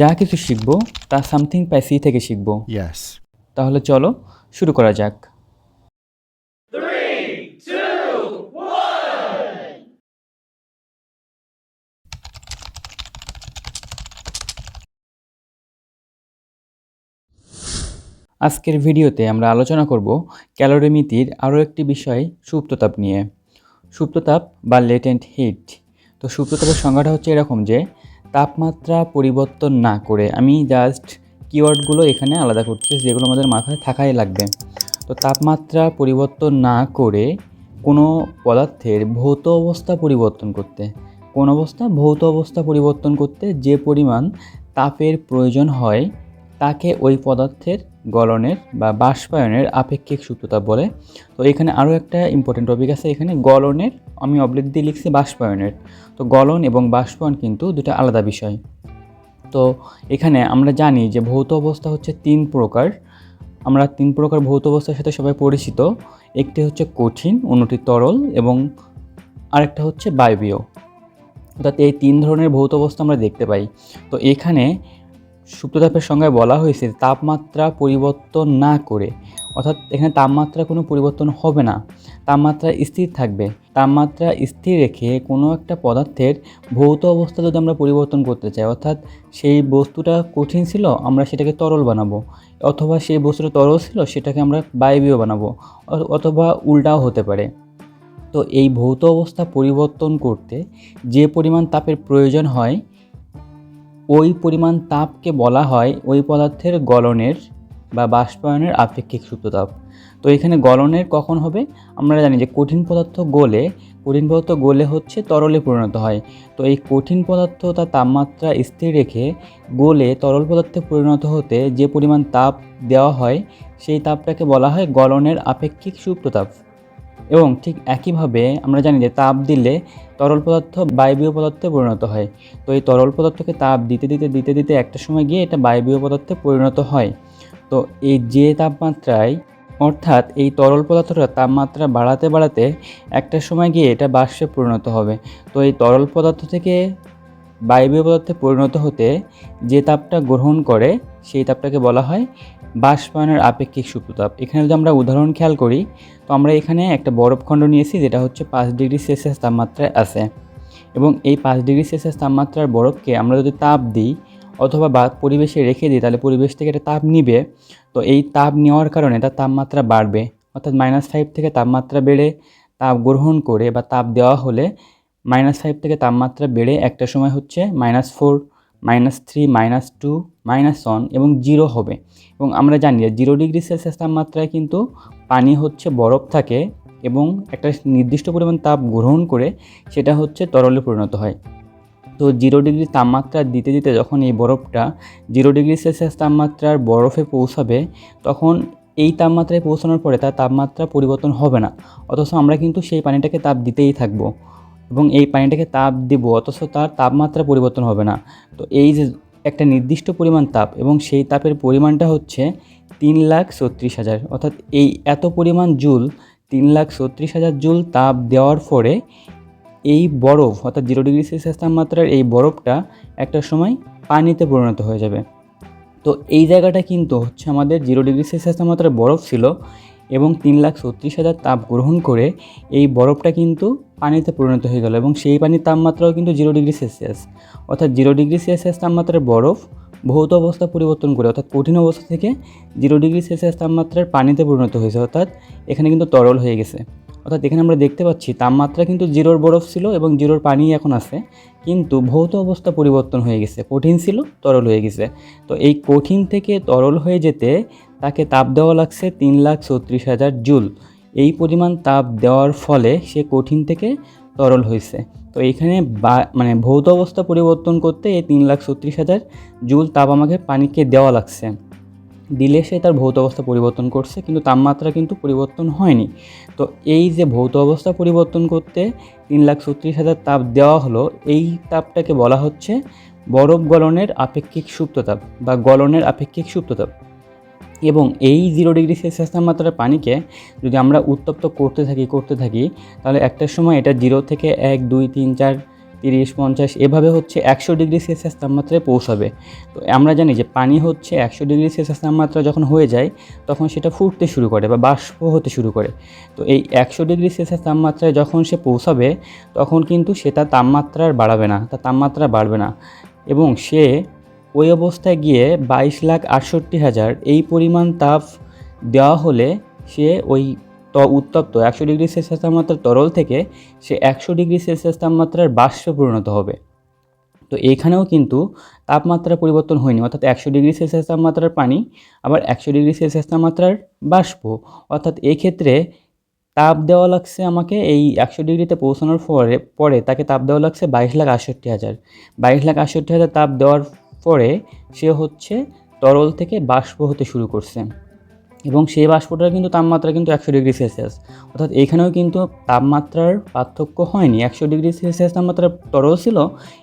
যা কিছু শিখব তা সামথিং পাইসি থেকে শিখব. তাহলে চলো শুরু করা যাক। আজকের ভিডিওতে আমরা আলোচনা করব ক্যালোরিমিতির আরও একটি বিষয় সুপ্ততাপ নিয়ে। সুপ্ততাপ বা লেটেন্ট হিট তো সুপ্ততাপের সংজ্ঞাটা হচ্ছে এরকম যে তাপমাত্রা পরিবর্তন না করে আমি জাস্ট কিওয়ার্ডগুলো এখানে আলাদা করছি, যেগুলো আমাদের মাথায় থাকাই লাগবে। তো তাপমাত্রা পরিবর্তন না করে কোনো পদার্থের ভৌত অবস্থা পরিবর্তন করতে, কোন অবস্থা ভৌত অবস্থা পরিবর্তন করতে যে পরিমাণ তাপের প্রয়োজন হয় তাকে ওই পদার্থের গলনের বা বাষ্পায়নের আপেক্ষিক সূত্রতা বলে। তো এখানে আরও একটা ইম্পর্টেন্ট টপিক আছে, এখানে গলনের, আমি অবলিক দিয়ে লিখছি বাষ্পায়নের। তো গলন এবং বাষ্পায়ন কিন্তু দুটো আলাদা বিষয়। তো এখানে আমরা জানি যে ভৌত অবস্থা হচ্ছে তিন প্রকার। আমরা তিন প্রকার ভৌত অবস্থার সাথে সবাই পরিচিত। একটি হচ্ছে কঠিন, অন্যটি তরল এবং আরেকটা হচ্ছে বায়বীয়। অর্থাৎ এই তিন ধরনের ভৌত অবস্থা আমরা দেখতে পাই। তো এখানে সুপ্ততাপের সঙ্গে বলা হয়েছে তাপমাত্রা পরিবর্তন না করে, অর্থাৎ এখানে তাপমাত্রা কোনো পরিবর্তন হবে না, তাপমাত্রা স্থির থাকবে। তাপমাত্রা স্থির রেখে কোনো একটা পদার্থের ভৌত অবস্থা যদি আমরা পরিবর্তন করতে চাই, অর্থাৎ সেই বস্তুটা কঠিন ছিল, আমরা সেটাকে তরল বানাবো, অথবা সেই বস্তুটা তরল ছিল, সেটাকে আমরা বায়বীয় বানাবো অথবা উল্টাও হতে পারে। তো এই ভৌত অবস্থা পরিবর্তন করতে যে পরিমাণ তাপের প্রয়োজন হয় ওই পরিমাণ তাপকে বলা হয় ওই পদার্থের গলনের বা বাষ্পায়নের আপেক্ষিক সুপ্ততাপ তো এখানে গলনের কখন হবে? আমরা জানি যে কঠিন পদার্থ গলে, কঠিন পদার্থ গলে হচ্ছে তরলে পরিণত হয়। তো এই কঠিন পদার্থ তার তাপমাত্রা স্থির রেখে গলে তরল পদার্থে পরিণত হতে যে পরিমাণ তাপ দেওয়া হয়, সেই তাপটাকে বলা হয় গলনের আপেক্ষিক সুপ্ততাপ এবং ঠিক একইভাবে আমরা জানি যে তাপ দিলে তরল পদার্থ বায়বীয় পদার্থে পরিণত হয়। তো এই তরল পদার্থকে তাপ দিতে দিতে দিতে দিতে একটা সময় গিয়ে এটা বায়বীয় পদার্থে পরিণত হয়। তো এই যে তাপমাত্রায়, অর্থাৎ এই তরল পদার্থটা তাপমাত্রা বাড়াতে বাড়াতে একটা সময় গিয়ে এটা বাষ্পে পরিণত হবে। তো এই তরল পদার্থ থেকে বায়বীয় পদার্থে পরিণত হতে যে তাপটা গ্রহণ করে, সেই তাপটাকে বলা হয় বাষ্পায়নের আপেক্ষিক সুপ্রতাপ। এখানে যদি আমরা উদাহরণ খেয়াল করি, তো আমরা এখানে একটা বরফখণ্ড নিয়েছি, যেটা হচ্ছে পাঁচ ডিগ্রি সেলসিয়াস তাপমাত্রায় আছে। এবং এই পাঁচ ডিগ্রি সেলসিয়াস তাপমাত্রার বরফকে আমরা যদি তাপ দিই, অথবা বা পরিবেশে রেখে দিই, তাহলে পরিবেশ থেকে এটা তাপ নিবে। তো এই তাপ নেওয়ার কারণে তার তাপমাত্রা বাড়বে। অর্থাৎ মাইনাস ফাইভ থেকে তাপমাত্রা বেড়ে তাপ গ্রহণ করে বা তাপ দেওয়া হলে মাইনাস ফাইভ থেকে তাপমাত্রা বেড়ে একটা সময় হচ্ছে minus four minus three minus two minus one এবং জিরো হবে। এবং আমরা জানি যে জিরো ডিগ্রি সেলসিয়াস তাপমাত্রায় কিন্তু পানি হচ্ছে বরফ থাকে এবং একটা নির্দিষ্ট পরিমাণ তাপ গ্রহণ করে সেটা হচ্ছে তরলে পরিণত হয়। তো জিরো ডিগ্রি তাপমাত্রা দিতে দিতে যখন এই বরফটা জিরো ডিগ্রি সেলসিয়াস তাপমাত্রার বরফে পৌঁছাবে, তখন এই তাপমাত্রায় পৌঁছানোর পরে তার তাপমাত্রা পরিবর্তন হবে না। অথচ আমরা কিন্তু সেই পানিটাকে তাপ দিতেই থাকব। এবং এই পানিটাকে তাপ দেব, অথচ তার তাপমাত্রা পরিবর্তন হবে না। তো এই যে একটা নির্দিষ্ট পরিমাণ তাপ এবং সেই তাপের পরিমাণটা হচ্ছে তিন লাখ ছত্রিশ হাজার, অর্থাৎ এই এত পরিমাণ জুল, তিন লাখ ছত্রিশ হাজার জুল তাপ দেওয়ার পরে এই বরফ, অর্থাৎ জিরো ডিগ্রি সেলসিয়াস তাপমাত্রার এই বরফটা একটা সময় পানিতে পরিণত হয়ে যাবে। তো এই জায়গাটা কিন্তু হচ্ছে আমাদের জিরো ডিগ্রি সেলসিয়াস তাপমাত্রার বরফ ছিল এবং তিন লাখ ছত্রিশ হাজার তাপ গ্রহণ করে এই বরফটা কিন্তু পানিতে পরিণত হয়ে গেল এবং সেই পানির তাপমাত্রাও কিন্তু জিরো ডিগ্রি সেলসিয়াস অর্থাৎ জিরো ডিগ্রি সেলসিয়াস তাপমাত্রার বরফ ভৌত অবস্থা পরিবর্তন করে, অর্থাৎ কঠিন অবস্থা থেকে জিরো ডিগ্রি সেলসিয়াস তাপমাত্রার পানিতে পরিণত হয়েছে, অর্থাৎ এখানে কিন্তু তরল হয়ে গেছে। অর্থাৎ এখানে আমরা দেখতে পাচ্ছি তাপমাত্রা কিন্তু জিরোর বরফ ছিল এবং জিরোর পানি এখন আছে, কিন্তু ভৌত অবস্থা পরিবর্তন হয়ে গেছে, কঠিন ছিল, তরল হয়ে গেছে। তো এই কঠিন থেকে তরল হয়ে যেতে তাকে তাপ দেওয়া লাগছে তিন লাখ ছত্রিশ হাজার জুল। এই পরিমাণ তাপ দেওয়ার ফলে সে কঠিন থেকে তরল হয়েছে। তো এখানে মানে ভৌত অবস্থা পরিবর্তন করতে এই তিন লাখ ছত্রিশ হাজার জুল তাপ আমাকে পানিকে দেওয়া লাগছে। দিলে সে তার ভৌত অবস্থা পরিবর্তন করছে, কিন্তু তাপমাত্রা কিন্তু পরিবর্তন হয়নি। তো এই যে ভৌত অবস্থা পরিবর্তন করতে তিন লাখ ছত্রিশ হাজার তাপ দেওয়া হলো, এই তাপটাকে বলা হচ্ছে বরফ গলনের আপেক্ষিক সুপ্ততাপ বা গলনের আপেক্ষিক সুপ্ততাপ এবং এই জিরো ডিগ্রি সেলসিয়াস তাপমাত্রার পানিকে যদি আমরা উত্তপ্ত করতে থাকি করতে থাকি, তাহলে একটা সময় এটা জিরো থেকে এক, দুই, তিন, চার, তিরিশ, পঞ্চাশ, এভাবে হচ্ছে একশো ডিগ্রি সেলসিয়াস তাপমাত্রায় পৌঁছাবে। তো আমরা জানি যে পানি হচ্ছে একশো ডিগ্রি সেলসিয়াস তাপমাত্রা যখন হয়ে যায়, তখন সেটা ফুটতে শুরু করে বা বাষ্প হতে শুরু করে। তো এই একশো ডিগ্রি সেলসিয়াস তাপমাত্রায় যখন সে পৌঁছাবে, তখন কিন্তু সেটা তাপমাত্রা আর বাড়াবে না, তার তাপমাত্রা বাড়বে না। এবং সে ওই অবস্থায় গিয়ে বাইশ লাখ আটষট্টি হাজার এই পরিমাণ তাপ দেওয়া হলে সে ওই ত উত্তপ্ত, একশো ডিগ্রি সেলসিয়াস তাপমাত্রার তরল থেকে সে একশো ডিগ্রি সেলসিয়াস তাপমাত্রার বাষ্পে পরিণত হবে। তো এখানেও কিন্তু তাপমাত্রা পরিবর্তন হয়নি, অর্থাৎ একশো ডিগ্রি সেলসিয়াস তাপমাত্রার পানি, আবার একশো ডিগ্রি সেলসিয়াস তাপমাত্রার বাষ্প। অর্থাৎ এক্ষেত্রে তাপ দেওয়া লাগছে আমাকে এই একশো ডিগ্রিতে পৌঁছানোর পরে পরে তাকে তাপ দেওয়া লাগছে বাইশ লাখ আটষট্টি হাজার। বাইশ লাখ আটষট্টি হাজার তাপ দেওয়ার পরে সে হচ্ছে তরল থেকে বাষ্প হতে শুরু করছে। এবং সেই বাষ্পটার কিন্তু তাপমাত্রা কিন্তু একশো ডিগ্রি সেলসিয়াস। অর্থাৎ এখানেও কিন্তু তাপমাত্রার পার্থক্য হয়নি। একশো ডিগ্রি সেলসিয়াস তাপমাত্রা তরল ছিল,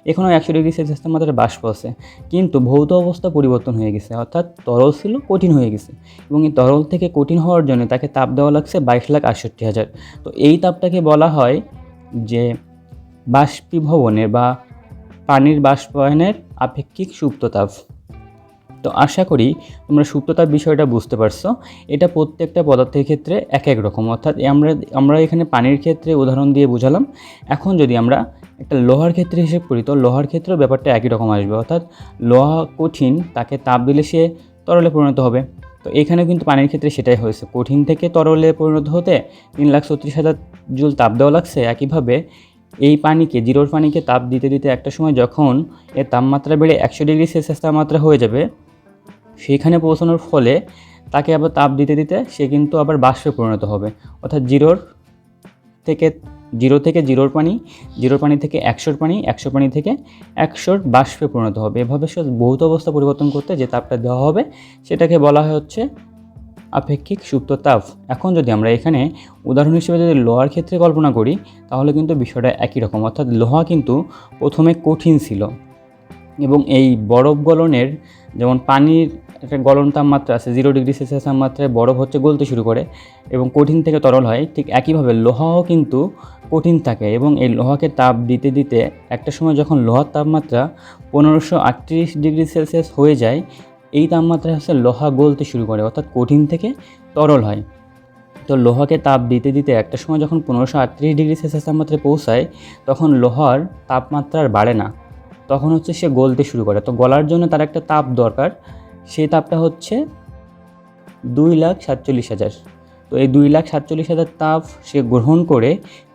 এখানেও একশো ডিগ্রি সেলসিয়াস তাপমাত্রার বাষ্প আছে। কিন্তু ভৌত অবস্থা পরিবর্তন হয়ে গেছে, অর্থাৎ তরল ছিল, কঠিন হয়ে গেছে। এবং এই তরল থেকে কঠিন হওয়ার জন্য তাকে তাপ দেওয়া লাগছে বাইশ লাখ আটষট্টি হাজার। তো এই তাপটাকে বলা হয় যে বাষ্পীভবনের বা পানির বাষ্পায়নের আপেক্ষিক সুপ্ততাপ। তো আশা করি তোমরা সুপ্ততাপ বিষয়টা বুঝতে পারছ। এটা প্রত্যেকটা পদার্থের ক্ষেত্রে এক এক রকম। অর্থাৎ আমরা আমরা এখানে পানির ক্ষেত্রে উদাহরণ দিয়ে বুঝালাম। এখন যদি আমরা একটা লোহার ক্ষেত্রে হিসেব করি, তো লোহার ক্ষেত্রেও ব্যাপারটা একই রকম আসবে। অর্থাৎ লোহা কঠিন, তাকে তাপ দিলে সে তরলে পরিণত হবে। তো এখানে কিন্তু পানির ক্ষেত্রে সেটাই হয়েছে। কঠিন থেকে তরলে পরিণত হতে তিন লাখ ছত্রিশ হাজার জুল তাপ দেওয়া লাগছে। একইভাবে এই পানিকে, জিরোর পানিকে তাপ দিতে দিতে একটা সময় যখন এর তাপমাত্রা বেড়ে একশো ডিগ্রি সেলসিয়াস তাপমাত্রা হয়ে যাবে সেইখানে পৌঁছানোর ফলে তাকে আবার তাপ দিতে দিতে সে কিন্তু আবার বাষ্পে পরিণত হবে। অর্থাৎ জিরোর থেকে, জিরো থেকে জিরোর পানি জিরোর পানি থেকে একশোর পানি, একশো পানি থেকে একশোর বাষ্পে পরিণত হবে। এভাবে সে ভৌত অবস্থা পরিবর্তন করতে যে তাপটা দেওয়া হবে, সেটাকে বলা হয় হচ্ছে আপেক্ষিক সুপ্ত তাপ। এখন যদি আমরা এখানে উদাহরণ হিসেবে যদি লোহার ক্ষেত্রে কল্পনা করি, তাহলে কিন্তু বিষয়টা একই রকম। অর্থাৎ লোহা কিন্তু প্রথমে কঠিন ছিল এবং এই বরফ গলনের যেমন পানির একটা গলন তাপমাত্রা আছে জিরো ডিগ্রি সেলসিয়াস তাপমাত্রায় বরফ হচ্ছে গলতে শুরু করে এবং কঠিন থেকে তরল হয়, ঠিক একইভাবে লোহাও কিন্তু কঠিন থাকে এবং এই লোহাকে তাপ দিতে দিতে একটা সময় যখন লোহার তাপমাত্রা পনেরোশো আটত্রিশ ডিগ্রি সেলসিয়াস হয়ে যায় এই তাপমাত্রায় হচ্ছে লোহা গলতে শুরু করে, অর্থাৎ কঠিন থেকে তরল হয়। তো লোহাকে তাপ দিতে দিতে একটা সময় যখন পনেরোশো আটত্রিশ ডিগ্রি সেলসিয়াস তাপমাত্রায় পৌঁছায়, তখন লোহার তাপমাত্রা আর বাড়ে না। তখন হচ্ছে সে গলতে শুরু করে। তো গলার জন্য তার একটা তাপ দরকার সেই তাপটা হচ্ছে দুই লাখ সাতচল্লিশ হাজার। তো এই দুই লাখ সাতচল্লিশ হাজার তাপ সে গ্রহণ করে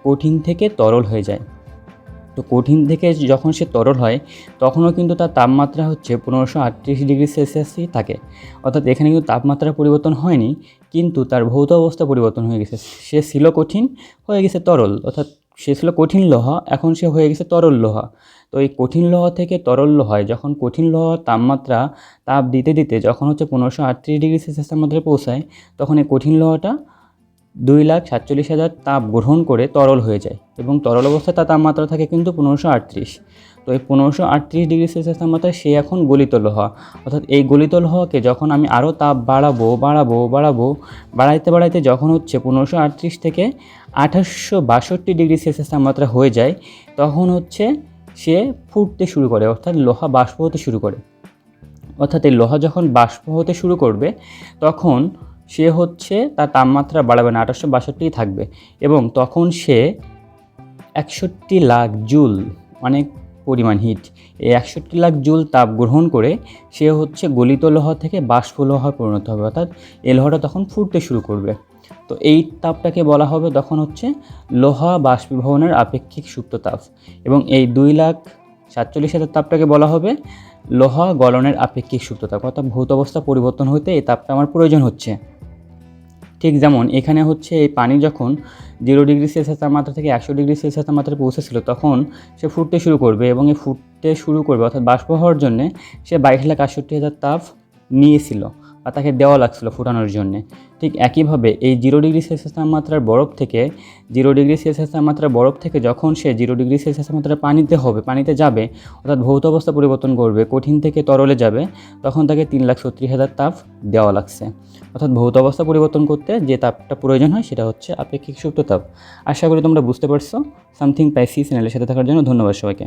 কঠিন থেকে তরল হয়ে যায়। তো কঠিন থেকে যখন সে তরল হয়, তখনও কিন্তু তার তাপমাত্রা হচ্ছে পনেরোশো আটত্রিশ ডিগ্রি সেলসিয়াসই থাকে। অর্থাৎ এখানে কিন্তু তাপমাত্রা পরিবর্তন হয়নি, কিন্তু তার ভৌত অবস্থা পরিবর্তন হয়ে গেছে। সে ছিল কঠিন, হয়ে গেছে তরল। অর্থাৎ সে ছিল কঠিন লোহা, এখন সে হয়ে গেছে তরল লোহা। তো এই কঠিন লোহা থেকে তরল লোহায় যখন কঠিন লোহার তাপমাত্রা, তাপ দিতে দিতে যখন হচ্ছে পনেরোশো আটত্রিশ ডিগ্রি সেলসিয়াস তাপমাত্রায় পৌঁছায়, তখন এই কঠিন লোহাটা দুই লাখ সাতচল্লিশ হাজার তাপ গ্রহণ করে তরল হয়ে যায় এবং তরল অবস্থায় তার তাপমাত্রা থাকে কিন্তু পনেরোশো আটত্রিশ। তো এই পনেরোশো আটত্রিশ ডিগ্রি সেলসিয়াস তাপমাত্রায় সে এখন গলিত লোহা অর্থাৎ এই গলিত লোহাকে যখন আমি আরও তাপ বাড়াবো বাড়াবো বাড়াবো, বাড়াইতে বাড়াইতে যখন হচ্ছে পনেরোশো আটত্রিশ থেকে আঠাশশো বাষট্টি ডিগ্রি সেলসিয়াস তাপমাত্রা হয়ে যায়, তখন হচ্ছে সে ফুটতে শুরু করে, অর্থাৎ লোহা বাষ্প হতে শুরু করে। অর্থাৎ এই লোহা যখন বাষ্প হতে শুরু করবে, তখন সে হচ্ছে তার তাপমাত্রা বাড়াবে না আঠাশশো বাষট্টিই থাকবে। এবং তখন সে একষট্টি লাখ জুল, অনেক পরিমাণ হিট এই একষট্টি লাখ জুল তাপ গ্রহণ করে সে হচ্ছে গলিত লোহা থেকে বাষ্প লোহা পরিণত হবে, অর্থাৎ এই লোহাটা তখন ফুটতে শুরু করবে। তো এই তাপটাকে বলা হবে তখন হচ্ছে লোহা বাষ্পীভবনের আপেক্ষিক সুপ্ত তাপ। এবং এই দুই লাখ সাতচল্লিশ হাজার তাপটাকে বলা হবে লোহা গলনের আপেক্ষিক সুপ্ত তাপ, অর্থাৎ ভৌত অবস্থা পরিবর্তন হতে এই তাপটা আমার প্রয়োজন হচ্ছে। ঠিক যেমন এখানে হচ্ছে এই পানি যখন জিরো ডিগ্রি সেলসিয়াস তাপমাত্রা থেকে একশো ডিগ্রি সেলসিয়াস তাপমাত্রায় পৌঁছেছিল, তখন সে ফুটতে শুরু করবে এবং এই ফুটতে শুরু করবে, অর্থাৎ বাষ্প হওয়ার জন্যে সে বাইশ লাখ আটষট্টি হাজার তাপ নিয়েছিল বা তাকে দেওয়া লাগছিল ফুটানোর জন্যে। ঠিক একইভাবে এই জিরো ডিগ্রি সেলসিয়াস তাপমাত্রার বরফ থেকে জিরো ডিগ্রি সেলসিয়াস তাপমাত্রার বরফ থেকে যখন সে জিরো ডিগ্রি সেলসিয়াস তাপমাত্রার পানিতে হবে, পানিতে যাবে, অর্থাৎ ভৌত অবস্থা পরিবর্তন করবে, কঠিন থেকে তরলে যাবে, তখন তাকে তিন লাখ ছত্রিশ হাজার তাপ দেওয়া লাগছে। অর্থাৎ ভৌত অবস্থা পরিবর্তন করতে যে তাপটা প্রয়োজন হয় সেটা হচ্ছে আপেক্ষিক সুপ্ত তাপ। আশা করি তোমরা বুঝতে পারছ। সামথিং পাইসি চ্যানেলের সাথে থাকার জন্য ধন্যবাদ সবাইকে।